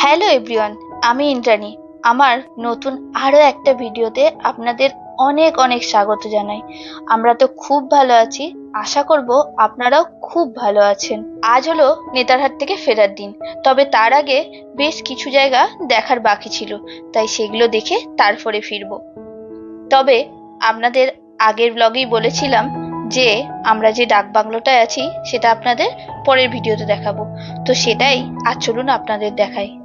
Hello everyone, আমি ইন্দ্রাণী। আমার নতুন আরও একটা ভিডিওতে আপনাদের অনেক অনেক স্বাগত জানাই। আমরা তো খুব ভালো আছি, আশা করব আপনারাও খুব ভালো আছেন। আজ হলো নেতারহাট থেকে ফেরার দিন, তবে তার আগে বেশ কিছু জায়গা দেখার বাকি ছিল, তাই সেগুলো দেখে তারপরে ফিরবো। তবে আপনাদের আগের ব্লগেই বলেছিলাম যে আমরা যে ডাক বাংলোটায় আছি, সেটা আপনাদের পরের ভিডিওতে দেখাবো। তো সেটাই আজ চলুন আপনাদের দেখাই।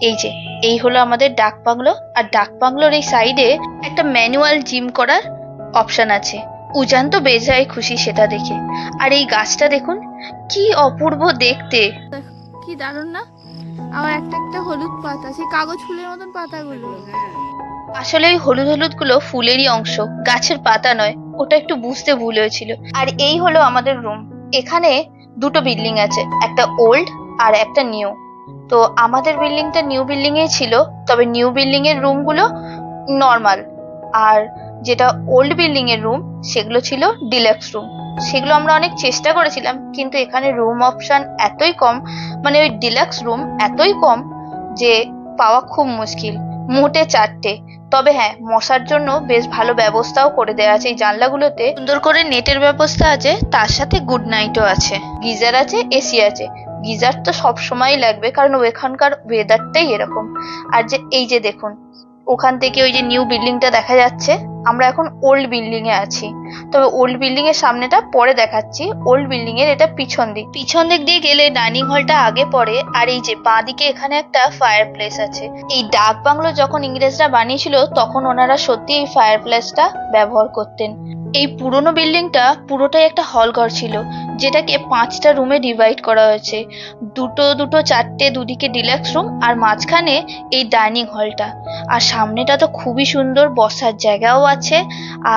এই যে এই হলো আমাদের ডাক বাংলো আর ডাক বাংলোর এই সাইডে একটা ম্যানুয়াল জিম করার অপশন আছে। উজান তো বেজায় খুশি সেটা দেখে। আর এই গাছটা দেখুন কি অপূর্ব দেখতে। কি দারুণ না? আবার একটা একটা হলুদ পাতা সেই কাগজ ফুলের মতন পাতাগুলো। আসলে ওই হলুদ হলুদগুলো ফুলেরই অংশ গাছের পাতা নয় ওটা একটু বুঝতে ভুল হয়েছিল। আর এই হলো আমাদের রুম এখানে দুটো বিল্ডিং আছে একটা ওল্ড আর একটা নিউ তো আমাদের বিল্ডিংটা নিউ বিল্ডিং এ ছিল, তবে নিউ বিল্ডিং এর রুমগুলো নর্মাল। আর যেটা ওল্ড বিল্ডিং এর রুম, সেগুলো ছিল ডিলাক্স রুম। সেগুলো আমরা অনেক চেষ্টা করেছিলাম, কিন্তু এখানে রুম অপশন এতই কম মানে ওই ডিলাক্স রুম এতই কম যে পাওয়া খুব মুশকিল, মোটে চারটে। তবে হ্যাঁ মশার জন্য বেশ ভালো ব্যবস্থাও করে দেওয়া আছে এই জানলাগুলোতে। সুন্দর করে নেটের ব্যবস্থা আছে, তার সাথে গুড নাইটও আছে। গিজার আছে, এসি আছে। গিজার তো সব সময়ই লাগবে, কারণ ওখানকার ওয়েদারটাই এরকম। আর যে, এই যে দেখুন, ওখান থেকে ওই যে নিউ বিল্ডিংটা দেখা যাচ্ছে, আমরা এখন ওল্ড বিল্ডিং এ আছি। তবে ওল্ড বিল্ডিং এর সামনেটা পরে দেখাচ্ছি ওল্ড বিল্ডিং এর এটা পিছন দিক। পিছন দিক দিয়ে গেলে ডাইনিং হলটা আগে পড়ে, আর এই যে বাঁ দিকে এখানে একটা ফায়ার প্লেস আছে। এই ডাক বাংলো যখন ইংরেজরা বানিয়েছিল, তখন ওনারা সত্যি এই ফায়ার প্লেসটা ব্যবহার করতেন। এই পুরনো বিল্ডিংটা পুরোটাই একটা হল ঘর ছিল, যেটাকে পাঁচটা রুমে ডিভাইড করা হয়েছে। দুটো দুটো, চারটে, দুদিকে ডিলাক্স রুম আর মাঝখানে এই ডাইনিং হলটা আর সামনেটা তো খুবই সুন্দর, বসার জায়গাও আছে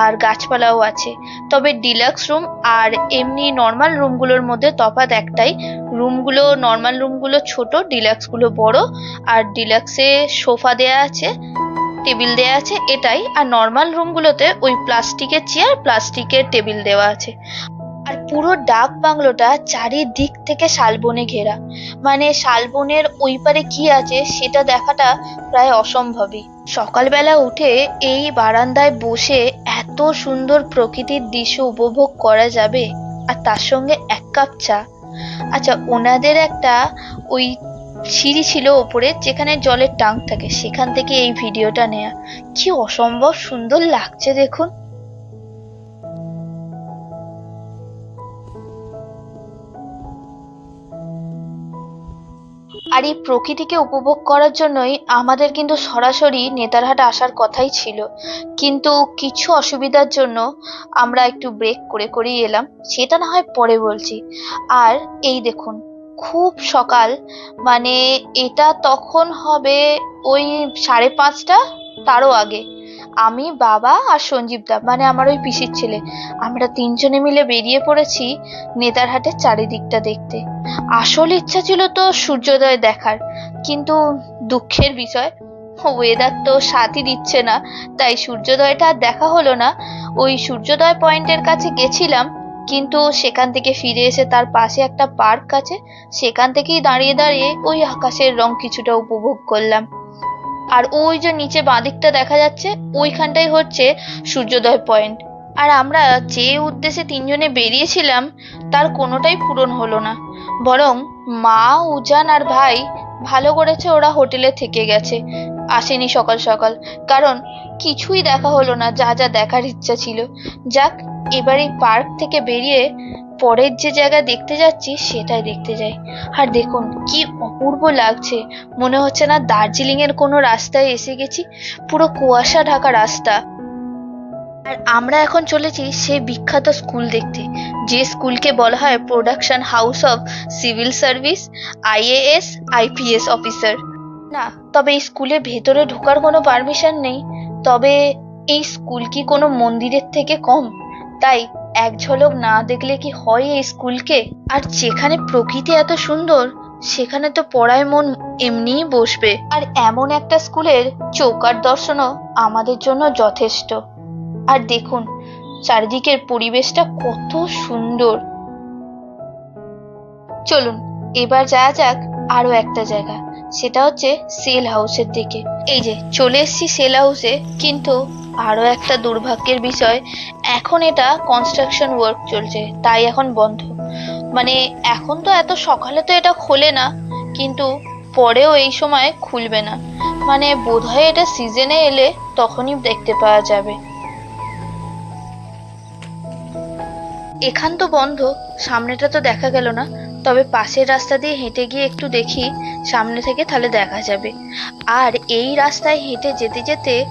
আর গাছপালাও আছে। তবে ডিলাক্স রুম আর এমনি নর্মাল রুমগুলোর মধ্যে তফাৎ একটাই রুমগুলো নর্মাল রুমগুলো ছোট ডিলাক্সগুলো বড়, আর ডিলাক্সে সোফা দেয়া আছে। টেবিল দেয়া আছে, এটাই। আর নর্মাল রুমগুলোতে ওই প্লাস্টিকের চেয়ার প্লাস্টিকের টেবিল দেওয়া আছে। আর পুরো ডাক বাংলোটা চারিদিক থেকে শালবনে ঘেরা। মানে শালবনের ওই পারে কি আছে, সেটা দেখাটা প্রায় অসম্ভবই। সকালবেলা উঠে এই বারান্দায় বসে এত সুন্দর প্রকৃতির দৃশ্য উপভোগ করা যাবে, আর তার সঙ্গে এক কাপ চা। আচ্ছা ওনাদের একটা ওই সিঁড়ি ছিল ওপরে, যেখানে জলের টাং থাকে, সেখান থেকে এই ভিডিওটা নেয়া। কি অসম্ভব সুন্দর লাগছে দেখুন। আর এই প্রকৃতিকে উপভোগ করার জন্যই আমাদের কিন্তু সরাসরি নেতারহাট আসার কথাই ছিল। কিন্তু কিছু অসুবিধার জন্য আমরা একটু ব্রেক করে, করেই এলাম। সেটা না হয় পরে বলছি। আর এই দেখুন খুব সকাল। মানে এটা তখন হবে ওই সাড়ে পাঁচটা, তারও আগে। আমি, বাবা আর সঞ্জীব দা মানে আমার ওই পিসির ছেলে। আমরা তিনজনে মিলে বেরিয়ে পড়েছি নেতারহাটের চারিদিকটা দেখতে। আসল ইচ্ছা ছিল তো সূর্যোদয় দেখার, কিন্তু দুঃখের বিষয় ওয়েদার তো সাথই দিচ্ছে না, তাই সূর্যোদয়টা আর দেখা হলো না। ওই সূর্যোদয় পয়েন্টের কাছে গেছিলাম কিন্তু সেখান থেকে ফিরে এসে তার পাশে একটা পার্ক আছে, সেখান থেকেই দাঁড়িয়ে দাঁড়িয়ে ওই আকাশের রং কিছুটা উপভোগ করলাম। আর ওই যে নিচে বাঁদিকটা দেখা যাচ্ছে, ওইখানটাই হচ্ছে সূর্যোদয় পয়েন্ট। আর আমরা যে উদ্দেশ্যে তিনজনে বেরিয়েছিলাম, তার কোনোটাই পূরণ হলো না। বরং মা, উজান আর ভাই ভালো করেছে ওরা হোটেলে থেকে গেছে, আসেনি সকাল সকাল। কারণ কিছুই দেখা হলো না, যা যা দেখার ইচ্ছা ছিল। যাক এবার এই পার্ক থেকে বেরিয়ে পরের যে জায়গা দেখতে যাচ্ছি, সেটাই দেখতে যাই। আর দেখুন, কি অপূর্ব লাগছে। মনে হচ্ছে না দার্জিলিং এর কোনো রাস্তায় এসে গেছি, পুরো কুয়াশা ঢাকা রাস্তা। আর আমরা এখন চলেছি সেই বিখ্যাত স্কুল দেখতে, যে স্কুলকে বলা হয় production house of civil service IAS IPS officer না, তবে এই স্কুলে ভেতরে ঢোকার কোনো পারমিশন নেই। তবে এই স্কুল কি কোনো মন্দিরের থেকে কম? তাই এক ঝলক না দেখলে কি হয় এই স্কুলকে? আর যেখানে প্রকৃতি এত সুন্দর, সেখানে তো পড়ায় মন এমনিই বসবে। আর এমন একটা স্কুলের চৌকার দর্শনও আমাদের জন্য যথেষ্ট। আর দেখুন, চারিদিকের পরিবেশটা কত সুন্দর। চলুন, এবার যাওয়া যাক আরও একটা জায়গা। সেটা হচ্ছে সেল হাউসের দিকে। এই যে, চলে এসেছি সেল হাউসে, কিন্তু আরও একটা দুর্ভাগ্যের বিষয়, এখন এটা কনস্ট্রাকশন ওয়ার্ক চলছে, তাই এখন বন্ধ। মানে এখন তো এত সকালে তো এটা খোলে না, কিন্তু পরেও এই সময় খুলবে না। মানে বোধহয় এটা সিজনে এলে তখনই দেখতে পাওয়া যাবে। এখান তো বন্ধ, সামনেটা তো দেখা গেল না, তবে পাশের রাস্তা দিয়ে হেঁটে গিয়ে একটু দেখি, সামনে থেকে তাহলে দেখা যাবে। আর এই রাস্তায় হেঁটে যেতে যেতে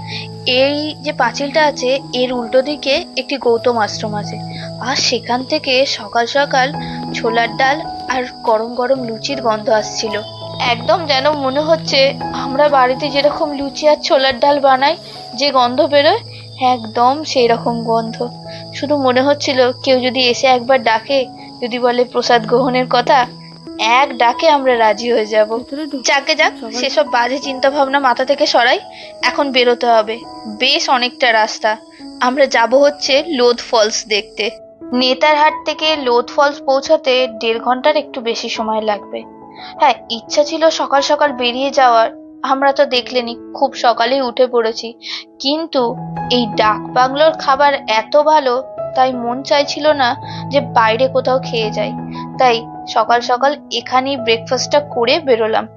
এই যে পাঁচিলটা আছে, এর উল্টো দিকে একটি গৌতম আশ্রম আছে। আর সেখান থেকে সকাল সকাল ছোলার ডাল আর গরম গরম লুচির গন্ধ আসছিল। একদম যেন মনে হচ্ছে আমরা বাড়িতে যেরকম লুচি আর ছোলার ডাল বানাই, যে গন্ধ বেরোয়, একদম সেই রকম গন্ধ। শুধু মনে হচ্ছিল কেউ যদি এসে একবার ডাকে, যদি বলে প্রসাদ গ্রহণের কথা এক ডাকে আমরা রাজি হয়ে যাব। যাকে যাক সেসব বাজে চিন্তা ভাবনা মাথা থেকে সরাই এখন বেরোতে হবে। বেশ অনেকটা রাস্তা। আমরা যাব হচ্ছে লোধ ফলস দেখতে। নেতারহাট থেকে লোধ ফলস পৌঁছাতে দেড় ঘণ্টার একটু বেশি সময় লাগবে। হ্যাঁ ইচ্ছা ছিল সকাল সকাল বেরিয়ে যাওয়ার। আমরা তো দেখলেনি খুব সকালেই উঠে পড়েছি। কিন্তু এই ডাক বাংলোর খাবার এত ভালো তাই মন চাইছিল না যে বাইরে কোথাও খেয়ে যাই। তাই সকাল সকাল এখানেই ব্রেকফাস্টটা করে বেরোলাম।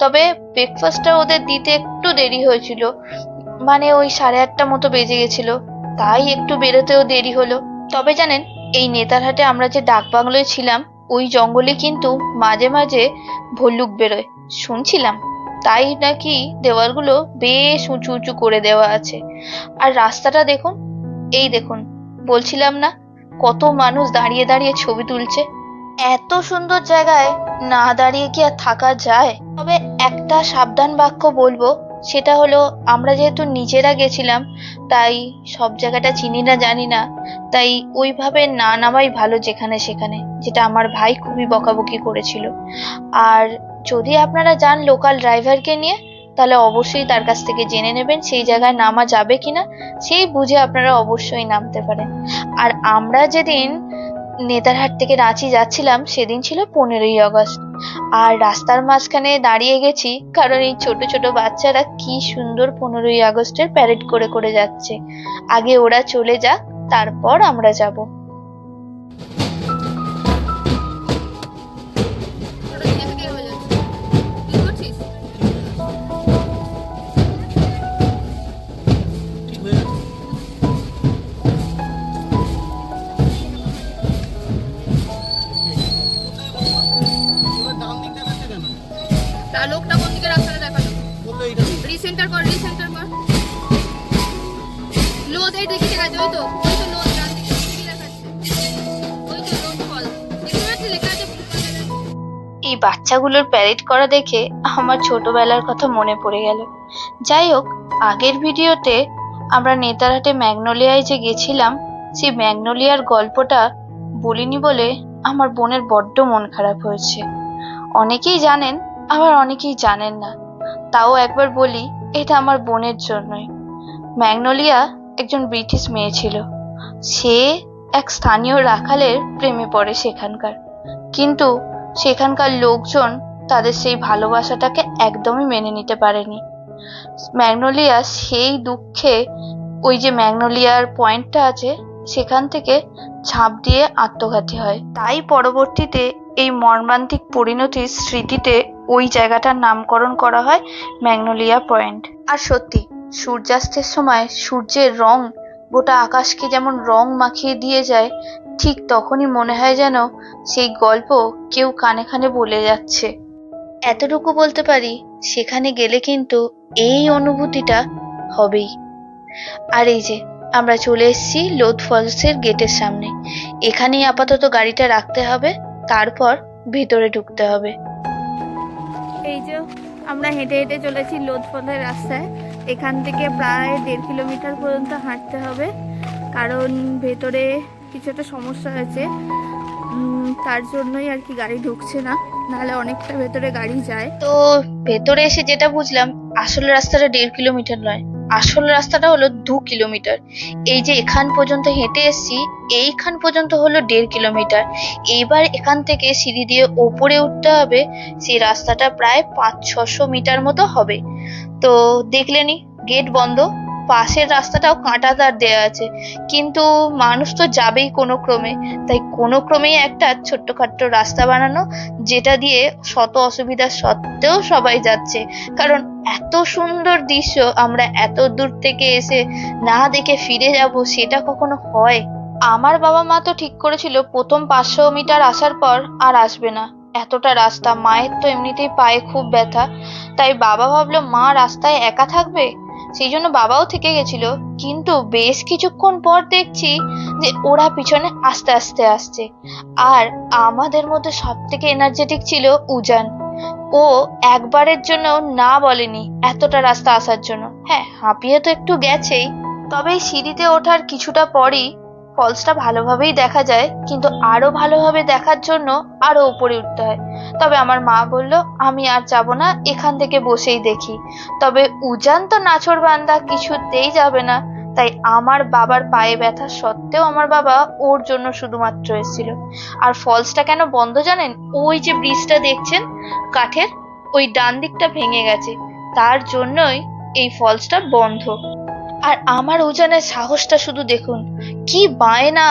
তবে ব্রেকফাস্টটা ওদের দিতে একটু দেরি হয়েছিল। মানে ওই সাড়ে আটটা মতো বেজে গেছিল। তাই একটু বেরোতেও দেরি হলো। তবে জানেন, এই নেতারহাটে আমরা যে ডাক বাংলোয় ছিলাম, ওই জঙ্গলে কিন্তু মাঝে মাঝে ভল্লুক বেরোয়। শুনছিলাম? তাই নাকি দেওয়ালগুলো বেশ উঁচু উঁচু করে দেওয়া আছে। আর রাস্তাটা দেখুন, এই দেখুন, বলছিলাম না, কত মানুষ দাঁড়িয়ে দাঁড়িয়ে ছবি তুলছে। এত সুন্দর জায়গায় না দাঁড়িয়ে কি আর থাকা যায়? তবে একটা সাবধান বাক্য বলব, সেটা হলো, আমরা যেহেতু নিজেরা গেছিলাম, তাই সব জায়গাটা চিনি না, জানি না। তাই ওইভাবে না নামাই ভালো যেখানে সেখানে, যেটা আমার ভাই খুবই বকাবকি করেছিল। আর যদি আপনারা যান লোকাল ড্রাইভারকে নিয়ে, তাহলে অবশ্যই তার কাছ থেকে জেনে নেবেন সেই জায়গায় নামা যাবে কিনা, সেই বুঝে আপনারা অবশ্যই নামতে পারেন। আর আমরা যেদিন নেতারহাট থেকে রাঁচি যাচ্ছিলাম সেদিন ছিল পনেরোই আগস্ট। আর রাস্তার মাঝখানে দাঁড়িয়ে গেছি কারণ এই ছোট ছোট বাচ্চারা কি সুন্দর পনেরোই আগস্টের প্যারেড করে করে যাচ্ছে। আগে ওরা চলে যাক, তারপর আমরা যাব। এই বাচ্চাগুলোর প্যারেড করা দেখে আমার ছোটবেলার কথা মনে পড়ে গেল। যাই হোক, আগের ভিডিওতে আমরা নেতারহাটে ম্যাগনোলিয়ায় যে গেছিলাম, সেই ম্যাগনোলিয়ার গল্পটা বলিনি বলে আমার বোনের বড্ড মন খারাপ হয়েছে। অনেকেই জানেন, আবার অনেকেই জানেন না। তাও একবার বলি, এটা আমার বোনের জন্যই। ম্যাগনোলিয়া একজন ব্রিটিশ মেয়ে ছিল। সে এক স্থানীয় রাখালের প্রেমে পড়ে সেখানকার। কিন্তু সেখানকার লোকজন তাদের সেই ভালোবাসাটাকে একদমই মেনে নিতে পারেনি। ম্যাগনোলিয়া সেই দুঃখে ওই যে ম্যাগনোলিয়ার পয়েন্টটা আছে, সেখান থেকে ঝাঁপ দিয়ে আত্মঘাতী হয়। তাই পরবর্তীতে এই মর্মান্তিক পরিণতির স্মৃতিতে ওই জায়গাটার নামকরণ করা হয় ম্যাগনোলিয়া পয়েন্ট। আর সত্যি সূর্যাস্তের সময় সূর্যের রং গোটা আকাশকে যেমন রং মাখিয়ে দিয়ে যায়, ঠিক তখনই মনে হয় যেন সেই গল্প কেউ কানে কানে বলে যাচ্ছে। এতটুকু বলতে পারি, সেখানে গেলে কিন্তু এই অনুভূতিটা হবেই। আর এই যে, আমরা চলে এসেছি লোধ ফলসের গেটের সামনে। এখানেই আপাতত গাড়িটা রাখতে হবে, তারপর ভেতরে ঢুকতে হবে। এই যে, আমরা হেঁটে হেঁটে চলেছি লোধফলের রাস্তায়। এখান থেকে প্রায় দেড় কিলোমিটার পর্যন্ত হাঁটতে হবে। কারণ ভেতরে কিছু একটা সমস্যা উম, তার জন্যই আর কি গাড়ি ঢুকছে না। নাহলে অনেকটা ভেতরে গাড়ি যায়। তো ভেতরে এসে যেটা বুঝলাম আসল রাস্তাটা দেড় কিলোমিটার নয়। আসল রাস্তাটা হলো দু কিলোমিটার। এই যে এখান পর্যন্ত হেঁটে এসছি এইখান পর্যন্ত হলো দেড় কিলোমিটার। এইবার এখান থেকে সিঁড়ি দিয়ে ওপরে উঠতে হবে। সেই রাস্তাটা প্রায় পাঁচ ছশো মিটার মতো হবে। তো দেখলেনি গেট বন্ধ, পাশের রাস্তাটাও কাঁটা তার দেওয়া আছে। কিন্তু মানুষ তো যাবেই কোনো ক্রমে, তাই কোনো ক্রমেই একটা ছোট্টখাট্ট রাস্তা বানানো, যেটা দিয়ে শত অসুবিধা সত্ত্বেও সবাই যাচ্ছে। কারণ এত সুন্দর দৃশ্য, আমরা এত দূর থেকে এসে না দেখে ফিরে যাব, সেটা কখনো হয়? আমার বাবা মা তো ঠিক করেছিল, প্রথম পাঁচশো মিটার আসার পর আর আসবে না। এতটা রাস্তা, মায়ের তো এমনিতেই পায়ে খুব ব্যথা। তাই বাবা ভাবলো, মা রাস্তায় একা থাকবে? সেই জন্য বাবাও থেকে গেছিল। কিন্তু বেশ কিছুক্ষণ পর দেখছি যে ওরা পিছনে আস্তে আস্তে আসছে। আর আমাদের মধ্যে সব থেকে এনার্জেটিক ছিল উজান। ও একবারের জন্য না বলেনি এতটা রাস্তা আসার জন্য। হ্যাঁ হাঁপিয়ে তো একটু গেছেই। তবে সিঁড়িতে ওঠার কিছুটা পরই ফলসটা ভালোভাবেই দেখা যায়, কিন্তু আরও ভালোভাবে দেখার জন্য আরও উপরে উঠতে হয়। তবে আমার মা বলল, আমি আর যাব না, এখান থেকে বসেই দেখি। তবে উজান তো নাছর বান্দা কিছুতেই যাবে না। তাই আমার বাবার পায়ে ব্যথা সত্ত্বেও আমার বাবা ওর জন্য শুধুমাত্র এসেছিল। আর ফলসটা কেন বন্ধ জানেন? ওই যে ব্রিজটা দেখছেন? কাঠের? ওই ডান দিকটা ভেঙে গেছে। তার জন্যই এই ফলসটা বন্ধ। আর আমার উজানের সাহসটা শুধু দেখুন। কি বায়না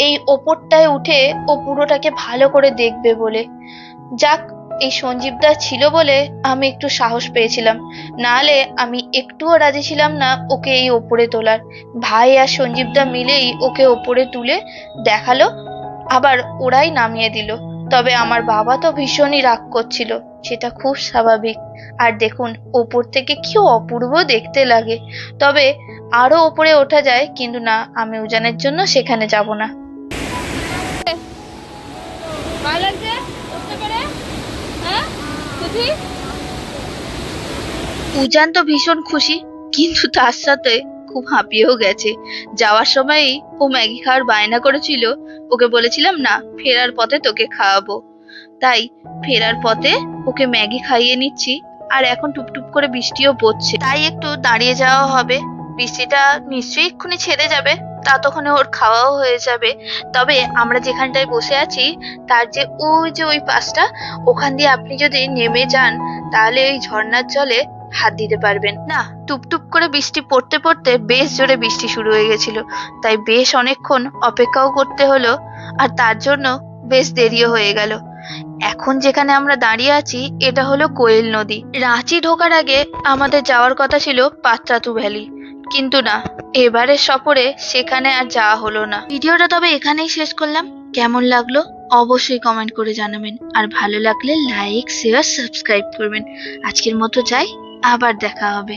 এই ওপরটায় উঠে ও পুরোটাকে ভালো করে দেখবে বলে। যাক, এই সঞ্জীবদা ছিল বলে আমি একটু সাহস পেয়েছিলাম। নাহলে আমি একটুও রাজি ছিলাম না ওকে এই ওপরে তোলার। ভাই আর সঞ্জীবদা মিলেই ওকে ওপরে তুলে দেখাল, আবার ওরাই নামিয়ে দিল। তবে আমার বাবা তো ভীষণই রাগ করছিল সেটা খুব স্বাভাবিক। আর দেখুন ওপর থেকে কি অপূর্ব দেখতে লাগে। তবে আরও ওপরে ওঠা যায় কিন্তু না আমি উজানের জন্য সেখানে যাব না। হ্যাঁ? উজান তো ভীষণ খুশি কিন্তু তার সাথে খুব হাঁপিয়েও গেছে। যাওয়ার সময়ই ও ম্যাগি খাওয়ার বায়না করেছিল, ওকে বলেছিলাম, না, ফেরার পথে তোকে খাওয়াবো। তাই ফেরার পথে ওকে ম্যাগি খাইয়ে নিচ্ছি, আর এখন টুপটুপ করে বৃষ্টিও পড়ছে। তাই একটু দাঁড়িয়ে যাওয়া হবে। বৃষ্টিটা নিশ্চয়ই এক্ষুনি ছেড়ে যাবে ততক্ষণে ওর খাওয়াও হয়ে যাবে। তবে আমরা যেখানটায় বসে আছি, তার যে ওই যে ওই পাশটা, ওখান দিয়ে আপনি যদি নেমে যান, তাহলে ওই ঝর্ণার জলে হাত দিতে পারবেন। না, টুপটুপ করে বৃষ্টি পড়তে পড়তে বেশ জোরে বৃষ্টি শুরু হয়ে গেছিল। তাই বেশ অনেকক্ষণ অপেক্ষাও করতে হলো, আর তার জন্য বেশ দেরিও হয়ে গেল। এখন যেখানে আমরা দাঁড়িয়ে আছি, এটা হলো কোয়েল নদী। রাঁচি ঢোকার আগে আমাদের যাওয়ার কথা ছিল পাত্রাতু ভ্যালি। কিন্তু না, এবারের সফরে সেখানে আর যাওয়া হলো না। ভিডিওটা তবে এখানেই শেষ করলাম। কেমন লাগল অবশ্যই কমেন্ট করে জানাবেন। আর ভালো লাগলে লাইক শেয়ার সাবস্ক্রাইব করবেন। আজকের মতো যাই। আবার দেখা হবে।